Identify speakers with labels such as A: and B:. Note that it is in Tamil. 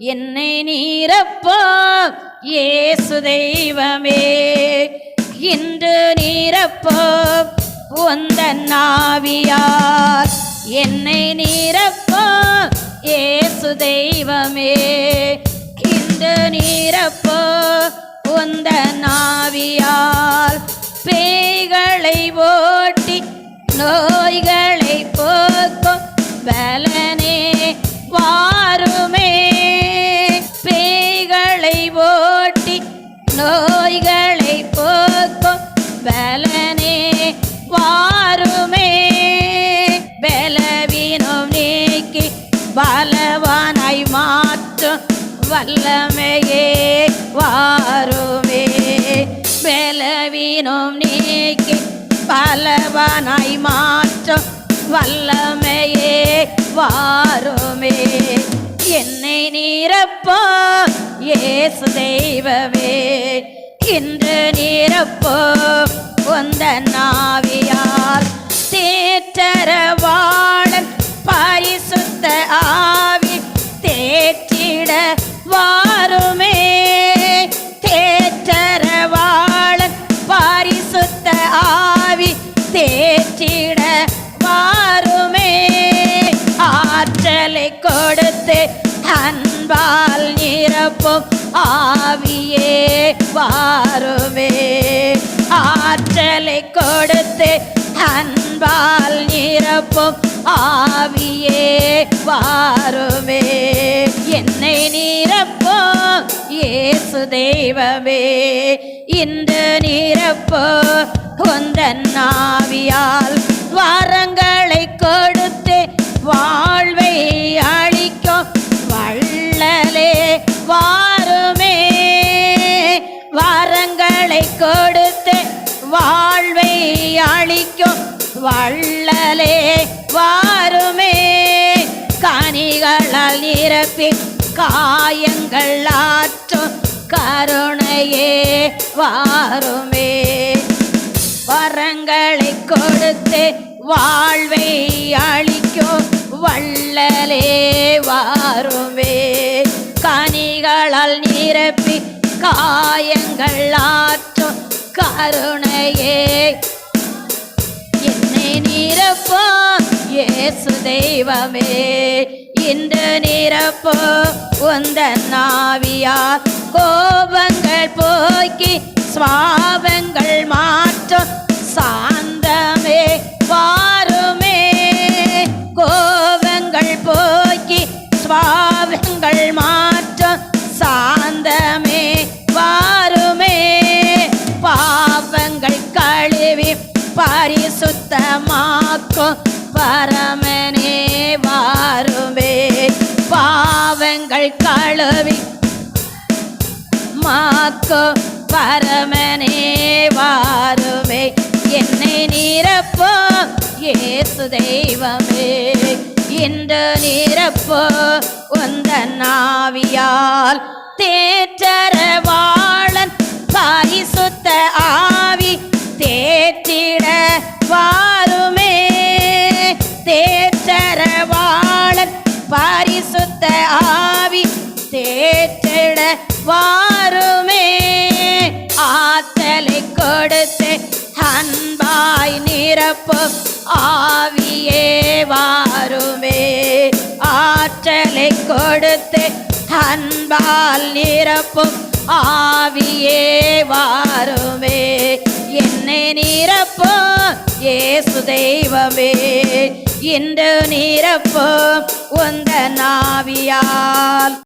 A: என்னை நீரப்பா ஏசு தெய்வமே. இன்று நீரப்போ உந்த நாவியார் என்னை நீரப்போ ஏசு தெய்வமே. இன்று நீரப்போ உந்த நாவியார் பேய்களை ஓட்டி நோய்களை ஓட்டி நோய்களை போக்கும் பலனே வாருமே. பலவீனம் நீக்கி பலவானாய் மாற்றும் வல்லமையே வாருமே. பலவீனம் நீக்கி பலவானாய் மாற்றும் வல்லமையே வாருமே. என்னை நீரப்போ இயேசு தெய்வமே இன்று நீரப்போ உந்த நாவியால் தேற்றரவாளன் பரிசுத்த ஆவி தேற்றிட வாருமே. தேற்றரவாளன் பரிசுத்த ஆவி தேற்றிட வாருமே. ஆற்றலை கொடுத்து அன்பால் நிரப்பும் ஆவியே வாருமே ஆற்றலை கொடுத்து அன்பால் நிரப்பும் ஆவியே வாருமே என்னை நிரப்போ ஏசு தெய்வமே. இன்று நிரப்போ உந்தன் ஆவியால் வாரங்களை வாழ்வை அழிக்கும் வள்ளலே வாருமே. கனிகளால் நிரப்பி காயங்கள் ஆற்றும் கருணையே வாருமே. வரங்களை கொடுத்து வாழ்வை அழிக்கும் வள்ளலே வாருமே. கனிகளால் நிரப்பி காயங்கள் ஆற்றும் கருணையே. என்னை நிரப்போ ஏசு தெய்வமே. இன்று நிரப்போ உந்த நாவியா. கோபங்கள் போக்கி சுவாபங்கள் மாற்றம். சா பாவங்கள் களவி மாக்கோ பரமனே வாருமே. என்னை நீரப்போ ஏசு தெய்வமே. இன்று நீரப்போ உந்த நாவியால் தேற்றரவாளன் வாருமே. ஆத்தலை கொடுத்து அன்பாய் நிரப்பு ஆவியே வாருமே. ஆற்றலை கொடுத்து அன்பால் நிரப்பும் ஆவியே வாருமே. என்னை நிரப்போ ஏசு தெய்வமே. இன்று நிரப்போ உந்த நாவியால்